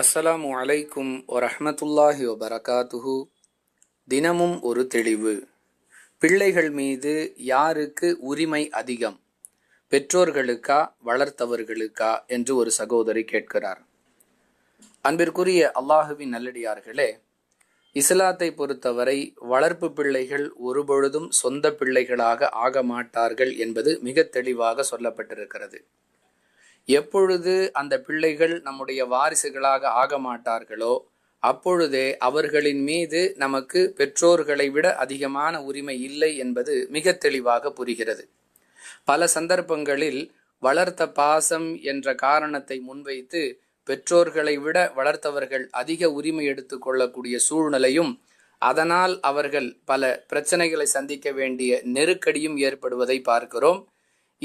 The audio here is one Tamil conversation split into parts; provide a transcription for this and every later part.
அஸ்ஸலாமு அலைக்கும் வரஹ்மத்துல்லாஹி வபரகாத்துஹு. தினமும் ஒரு தெளிவு. பிள்ளைகள் மீது யாருக்கு உரிமை அதிகம்? பெற்றோர்களுக்கா வளர்த்தவர்களுக்கா? என்று ஒரு சகோதரி கேட்கிறார். அன்பிற்குரிய அல்லாஹுவின் நல்லடியார்களே இஸ்லாத்தை பொறுத்தவரை வளர்ப்பு பிள்ளைகள் ஒருபொழுதும் சொந்த பிள்ளைகளாக ஆக மாட்டார்கள் என்பது மிக தெளிவாக சொல்லப்பட்டிருக்கிறது. எப்பொழுது அந்த பிள்ளைகள் நம்முடைய வாரிசுகளாக ஆக மாட்டார்களோ அப்பொழுதே அவர்களின் மீது நமக்கு பெற்றோர்களை விட அதிகமான உரிமை இல்லை என்பது மிக தெளிவாக புரிகிறது. பல சந்தர்ப்பங்களில் வளர்த்த பாசம் என்ற காரணத்தை முன்வைத்து பெற்றோர்களை விட வளர்த்தவர்கள் அதிக உரிமை எடுத்து கொள்ளக்கூடிய சூழ்நிலையும் அதனால் அவர்கள் பல பிரச்சனைகளை சந்திக்க வேண்டிய நெருக்கடியும் ஏற்படுவதை பார்க்கிறோம்.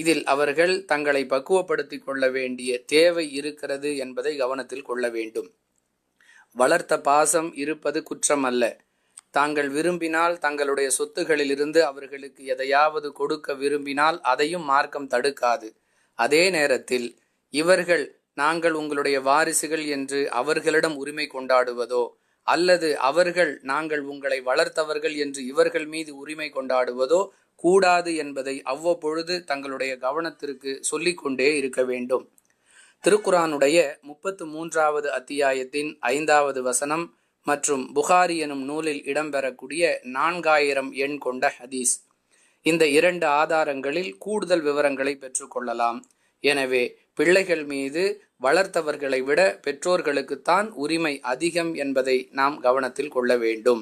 இதில் அவர்கள் தங்களை பக்குவப்படுத்திக் கொள்ள வேண்டிய தேவை இருக்கிறது என்பதை கவனத்தில் கொள்ள வேண்டும். வளர்த்த பாசம் இருப்பது குற்றம் அல்ல. தாங்கள் விரும்பினால் தங்களுடைய சொத்துகளிலிருந்து அவர்களுக்கு எதையாவது கொடுக்க விரும்பினால் அதையும் மார்க்கம் தடுக்காது. அதே நேரத்தில் இவர்கள் நாங்கள் உங்களுடைய வாரிசுகள் என்று அவர்களிடம் உரிமை கொண்டாடுவதோ அல்லது அவர்கள் நாங்கள் உங்களை வளர்த்தவர்கள் என்று இவர்கள் மீது உரிமை கொண்டாடுவதோ கூடாது என்பதை அவ்வப்பொழுது தங்களுடைய கவனத்திற்கு சொல்லிக்கொண்டே இருக்க வேண்டும். திருக்குரானுடைய முப்பத்து மூன்றாவது அத்தியாயத்தின் ஐந்தாவது வசனம் மற்றும் புகாரி எனும் நூலில் இடம்பெறக்கூடிய நான்காயிரம் எண் கொண்ட ஹதீஸ். இந்த இரண்டு ஆதாரங்களில் கூடுதல் விவரங்களை பெற்றுக்கொள்ளலாம். எனவே பிள்ளைகள் மீது வளர்த்தவர்களை விட பெற்றோர்களுக்குத்தான் உரிமை அதிகம் என்பதை நாம் கவனத்தில் கொள்ள வேண்டும்.